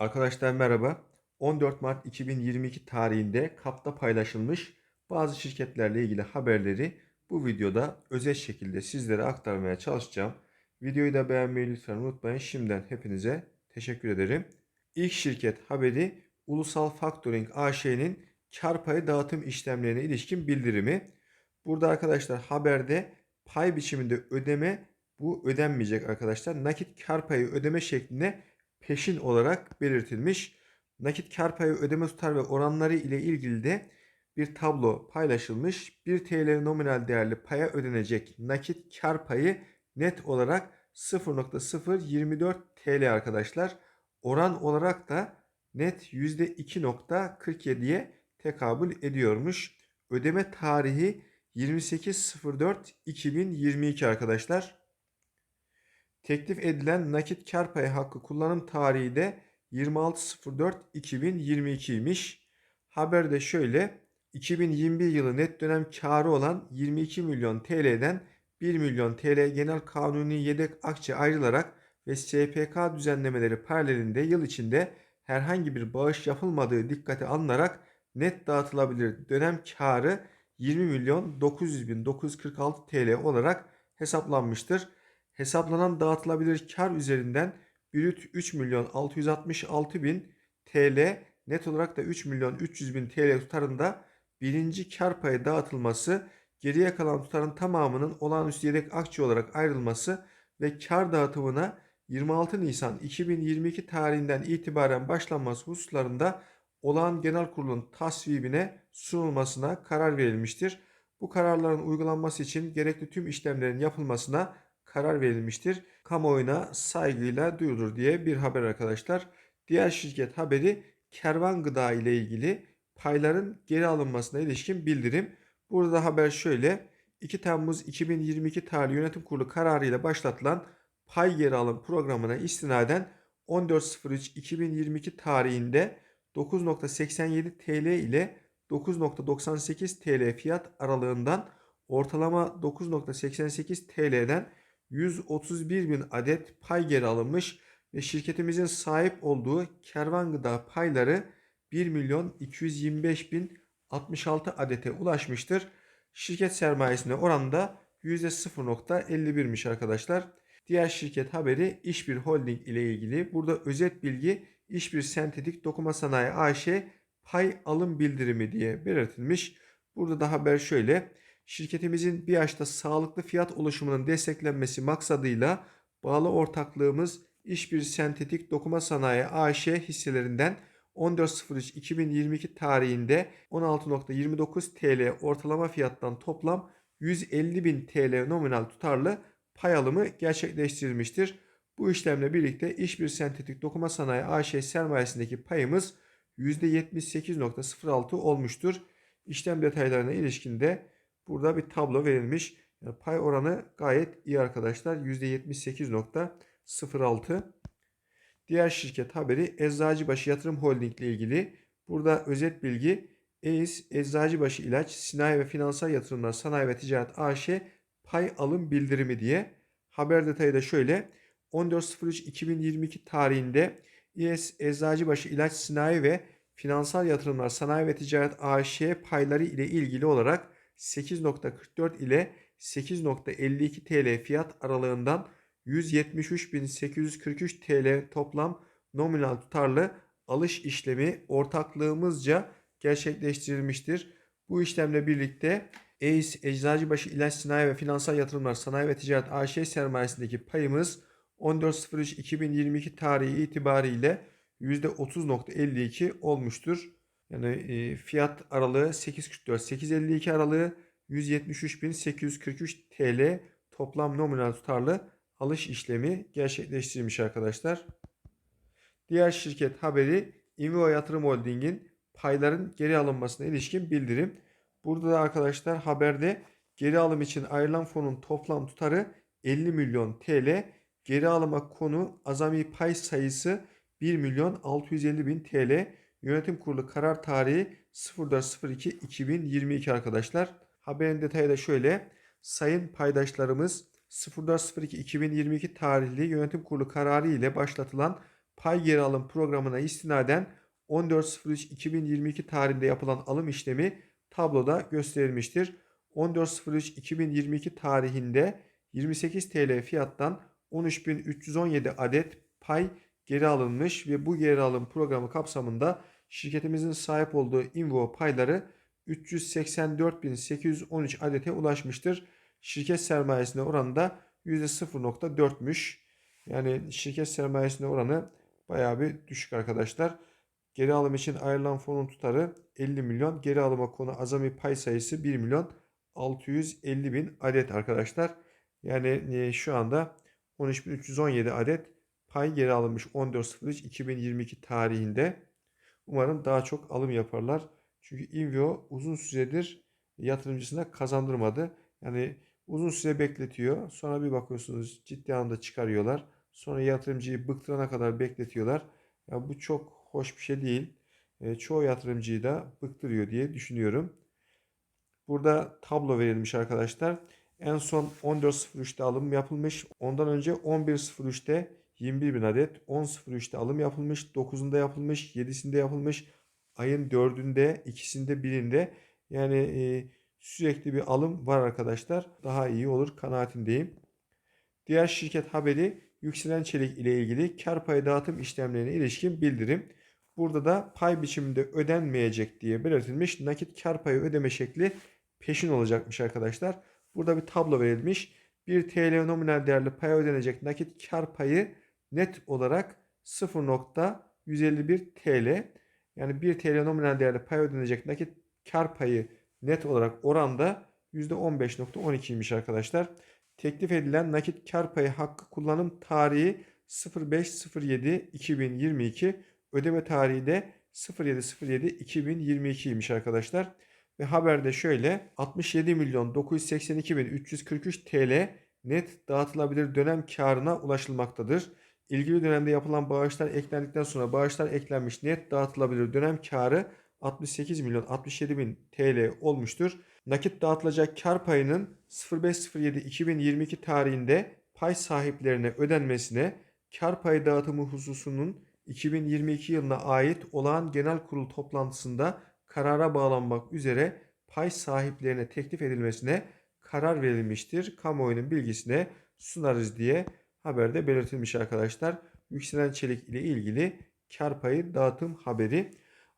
Arkadaşlar merhaba. 14 Mart 2022 tarihinde KAP'ta paylaşılmış bazı şirketlerle ilgili haberleri bu videoda özet şekilde sizlere aktarmaya çalışacağım. Videoyu da beğenmeyi lütfen unutmayın. Şimdiden hepinize teşekkür ederim. İlk şirket haberi Ulusal Factoring AŞ'nin kar payı dağıtım işlemlerine ilişkin bildirimi. Burada arkadaşlar haberde pay biçiminde ödeme bu ödenmeyecek arkadaşlar. Nakit kar payı ödeme şeklinde peşin olarak belirtilmiş. Nakit kar payı ödeme tutar ve oranları ile ilgili de bir tablo paylaşılmış. 1 TL nominal değerli paya ödenecek nakit kar payı net olarak 0.024 TL arkadaşlar. Oran olarak da net %2.47'ye tekabül ediyormuş. Ödeme tarihi 28.04.2022 arkadaşlar. Teklif edilen nakit kar payı hakkı kullanım tarihi de 26.04.2022'ymiş. Haberde şöyle 2021 yılı net dönem karı olan 22 milyon TL'den 1 milyon TL genel kanuni yedek akçe ayrılarak ve SPK düzenlemeleri paralelinde yıl içinde herhangi bir bağış yapılmadığı dikkate alınarak net dağıtılabilir dönem karı 20 milyon 900 bin 946 TL olarak hesaplanmıştır. Hesaplanan dağıtılabilir kar üzerinden brüt 3 milyon 666 bin TL net olarak da 3 milyon 300 bin TL tutarında birinci kar payı dağıtılması geriye kalan tutarın tamamının olağanüstü yedek akçe olarak ayrılması ve kar dağıtımına 26 Nisan 2022 tarihinden itibaren başlanması hususlarında olağan genel kurulun tasvibine sunulmasına karar verilmiştir. Bu kararların uygulanması için gerekli tüm işlemlerin yapılmasına karar verilmiştir. Kamuoyuna saygıyla duyurulur diye bir haber arkadaşlar. Diğer şirket haberi kervan gıda ile ilgili payların geri alınmasına ilişkin bildirim. Burada haber şöyle. 2 Temmuz 2022 tarihli yönetim kurulu kararı ile başlatılan pay geri alım programına istinaden 14.03.2022 tarihinde 9.87 TL ile 9.98 TL fiyat aralığından ortalama 9.88 TL'den 131 bin adet pay geri alınmış ve şirketimizin sahip olduğu kervan gıda payları 1 milyon 225 bin 66 adete ulaşmıştır. Şirket sermayesine oranda %0.51'miş arkadaşlar. Diğer şirket haberi İşbir Holding ile ilgili. Burada özet bilgi İşbir Sentetik Dokuma Sanayi AŞ pay alım bildirimi diye belirtilmiş. Burada da haber şöyle. Şirketimizin bir yaşta sağlıklı fiyat oluşumunun desteklenmesi maksadıyla bağlı ortaklığımız İşbir Sentetik Dokuma Sanayi AŞ hisselerinden 14.03.2022 tarihinde 16.29 TL ortalama fiyattan toplam 150 bin TL nominal tutarlı pay alımı gerçekleştirilmiştir. Bu işlemle birlikte İşbir Sentetik Dokuma Sanayi AŞ sermayesindeki payımız %78.06 olmuştur. İşlem detaylarına ilişkinde burada bir tablo verilmiş. Yani pay oranı gayet iyi arkadaşlar. %78.06. Diğer şirket haberi Eczacıbaşı Yatırım Holding ile ilgili. Burada özet bilgi EİS Eczacıbaşı İlaç Sinayi ve Finansal Yatırımlar Sanayi ve Ticaret AŞ pay alım bildirimi diye. Haber detayı da şöyle. 14.03.2022 tarihinde İES Eczacıbaşı İlaç Sinayi ve Finansal Yatırımlar Sanayi ve Ticaret AŞ payları ile ilgili olarak 8.44 ile 8.52 TL fiyat aralığından 173.843 TL toplam nominal tutarlı alış işlemi ortaklığımızca gerçekleştirilmiştir. Bu işlemle birlikte EİS Eczacıbaşı İlaç Sanayi ve Finansal Yatırımlar Sanayi ve Ticaret AŞ sermayesindeki payımız 14.03.2022 tarihi itibariyle %30.52 olmuştur. Yani fiyat aralığı 8.44-8.52 aralığı 173.843 TL toplam nominal tutarlı alış işlemi gerçekleştirilmiş arkadaşlar. Diğer şirket haberi Invio Yatırım Holding'in payların geri alınmasına ilişkin bildirim. Burada da arkadaşlar haberde geri alım için ayrılan fonun toplam tutarı 50 milyon TL. Geri alıma konu azami pay sayısı 1 milyon 650 bin TL. Yönetim kurulu karar tarihi 04.02.2022 arkadaşlar. Haberin detayı da şöyle. Sayın paydaşlarımız 04.02.2022 tarihli yönetim kurulu kararı ile başlatılan pay geri alım programına istinaden 14.03.2022 tarihinde yapılan alım işlemi tabloda gösterilmiştir. 14.03.2022 tarihinde 28 TL fiyattan 13.317 adet pay geri alınmış ve bu geri alım programı kapsamında şirketimizin sahip olduğu Invo payları 384.813 adete ulaşmıştır. Şirket sermayesine oranı da %0.4'müş. Yani şirket sermayesine oranı bayağı bir düşük arkadaşlar. Geri alım için ayrılan fonun tutarı 50 milyon. Geri alıma konu azami pay sayısı 1 milyon 650 bin adet arkadaşlar. Yani e, şu anda 13.317 adet pay geri alınmış 14.03.2022 tarihinde. Umarım daha çok alım yaparlar. Çünkü Invio uzun süredir yatırımcısına kazandırmadı. Yani uzun süre bekletiyor. Sonra bir bakıyorsunuz ciddi anlamda çıkarıyorlar. Sonra yatırımcıyı bıktırana kadar bekletiyorlar. Ya bu çok hoş bir şey değil. E, çoğu yatırımcıyı da bıktırıyor diye düşünüyorum. Burada tablo verilmiş arkadaşlar. En son 14.03'te alım yapılmış. Ondan önce 11.03'te 21 bin adet. 10.03'te alım yapılmış. 9'unda yapılmış. 7'sinde yapılmış. Ayın 4'ünde, ikisinde, birinde. Yani e, sürekli bir alım var arkadaşlar. Daha iyi olur kanaatindeyim. Diğer şirket haberi yükselen çelik ile ilgili kar payı dağıtım işlemlerine ilişkin bildirim. Burada da pay biçiminde ödenmeyecek diye belirtilmiş. Nakit kar payı ödeme şekli peşin olacakmış arkadaşlar. Burada bir tablo verilmiş. 1 TL nominal değerli paya ödenecek nakit kar payı net olarak 0.151 TL. Yani 1 TL nominal değerli paya ödenecek nakit kar payı net olarak oranda %15.12'ymiş arkadaşlar. Teklif edilen nakit kar payı hakkı kullanım tarihi 05.07.2022 ödeme tarihi de 07.07.2022'ymiş arkadaşlar. Ve haberde şöyle 67 milyon 982 bin 343 TL net dağıtılabilir dönem karına ulaşılmaktadır. İlgili dönemde yapılan bağışlar eklendikten sonra bağışlar eklenmiş net dağıtılabilir dönem karı 68 milyon 67 bin TL olmuştur. Nakit dağıtılacak kar payının 05.07.2022 tarihinde pay sahiplerine ödenmesine kar payı dağıtımı hususunun 2022 yılına ait olağan genel kurul toplantısında karara bağlanmak üzere pay sahiplerine teklif edilmesine karar verilmiştir. Kamuoyunun bilgisine sunarız diye haberde belirtilmiş arkadaşlar. Yükselen çelik ile ilgili kar payı dağıtım haberi.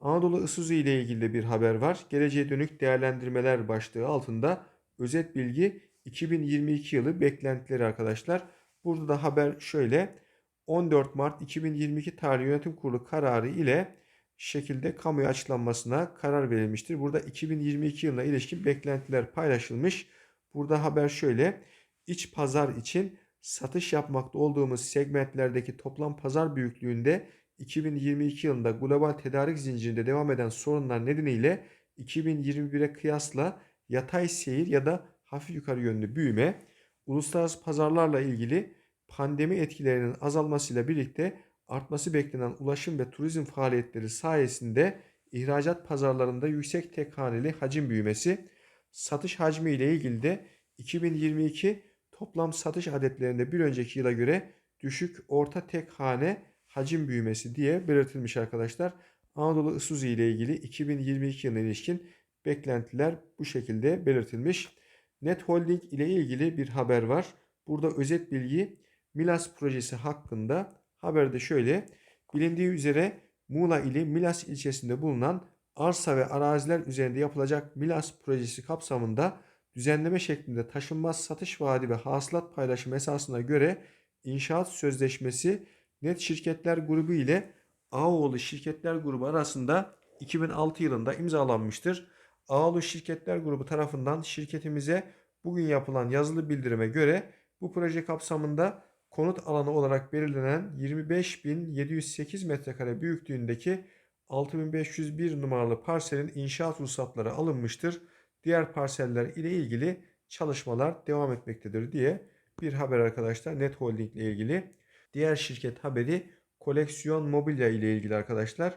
Anadolu Isuzu ile ilgili de bir haber var. Geleceğe dönük değerlendirmeler başlığı altında özet bilgi 2022 yılı beklentileri arkadaşlar. Burada da haber şöyle. 14 Mart 2022 tarih yönetim kurulu kararı ile şekilde kamuya açıklanmasına karar verilmiştir. Burada 2022 yılına ilişkin beklentiler paylaşılmış. Burada haber şöyle. İç pazar için satış yapmakta olduğumuz segmentlerdeki toplam pazar büyüklüğünde 2022 yılında global tedarik zincirinde devam eden sorunlar nedeniyle 2021'e kıyasla yatay seyir ya da hafif yukarı yönlü büyüme, uluslararası pazarlarla ilgili pandemi etkilerinin azalmasıyla birlikte artması beklenen ulaşım ve turizm faaliyetleri sayesinde ihracat pazarlarında yüksek tek haneli hacim büyümesi, satış hacmi ile ilgili de 2022 toplam satış adetlerinde bir önceki yıla göre düşük orta tek hane hacim büyümesi diye belirtilmiş arkadaşlar. Anadolu Isuzu ile ilgili 2022 yılına ilişkin beklentiler bu şekilde belirtilmiş. Net Holding ile ilgili bir haber var. Burada özet bilgi Milas projesi hakkında haberde şöyle. Bilindiği üzere Muğla ili Milas ilçesinde bulunan arsa ve araziler üzerinde yapılacak Milas projesi kapsamında düzenleme şeklinde taşınmaz satış vaadi ve hasılat paylaşım esasına göre inşaat sözleşmesi Net Şirketler Grubu ile Ağoğlu Şirketler Grubu arasında 2006 yılında imzalanmıştır. Ağoğlu Şirketler Grubu tarafından şirketimize bugün yapılan yazılı bildirime göre bu proje kapsamında konut alanı olarak belirlenen 25.708 metrekare büyüklüğündeki 6501 numaralı parselin inşaat ruhsatları alınmıştır. Diğer parseller ile ilgili çalışmalar devam etmektedir diye bir haber arkadaşlar Net Holding ile ilgili. Diğer şirket haberi koleksiyon mobilya ile ilgili arkadaşlar.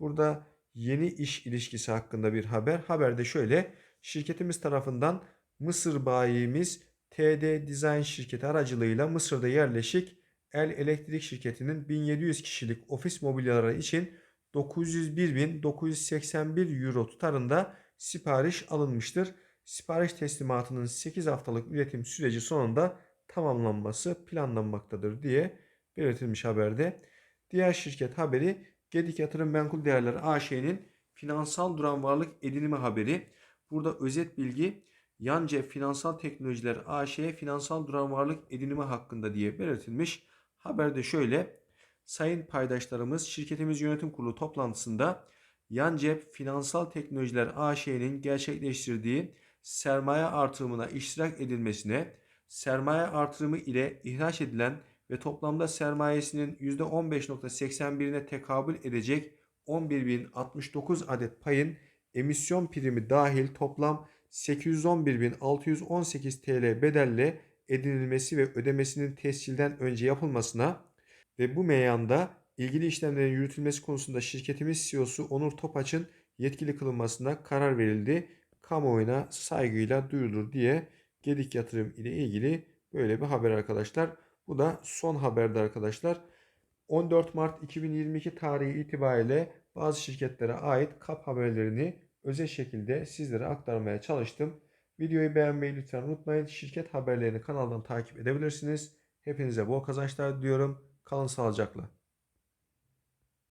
Burada yeni iş ilişkisi hakkında bir haber. Haberde şöyle şirketimiz tarafından Mısır bayimiz TD Design şirketi aracılığıyla Mısır'da yerleşik El Elektrik Şirketi'nin 1700 kişilik ofis mobilyaları için 901.981 euro tutarında sipariş alınmıştır. Sipariş teslimatının 8 haftalık üretim süreci sonunda tamamlanması planlanmaktadır diye belirtilmiş haberde. Diğer şirket haberi Gedik Yatırım Menkul Değerler AŞ'nin finansal duran varlık edinimi haberi. Burada özet bilgi yan cep finansal teknolojiler AŞ'ye finansal duran varlık edinimi hakkında diye belirtilmiş. Haberde şöyle sayın paydaşlarımız şirketimiz yönetim kurulu toplantısında yan cep finansal teknolojiler AŞ'nin gerçekleştirdiği sermaye artırımına iştirak edilmesine, sermaye artırımı ile ihraç edilen ve toplamda sermayesinin %15.81'ine tekabül edecek 11.069 adet payın emisyon primi dahil toplam 811.618 TL bedelle edinilmesi ve ödemesinin tescilden önce yapılmasına ve bu meyanda ilgili işlemlerin yürütülmesi konusunda şirketimiz CEO'su Onur Topaç'ın yetkili kılınmasına karar verildi. Kamuoyuna saygıyla duyurulur diye Gedik Yatırım ile ilgili böyle bir haber arkadaşlar. Bu da son haberde arkadaşlar. 14 Mart 2022 tarihi itibariyle bazı şirketlere ait kap haberlerini özel şekilde sizlere aktarmaya çalıştım. Videoyu beğenmeyi lütfen unutmayın. Şirket haberlerini kanaldan takip edebilirsiniz. Hepinize bol kazançlar diliyorum. Kalın sağlıcakla.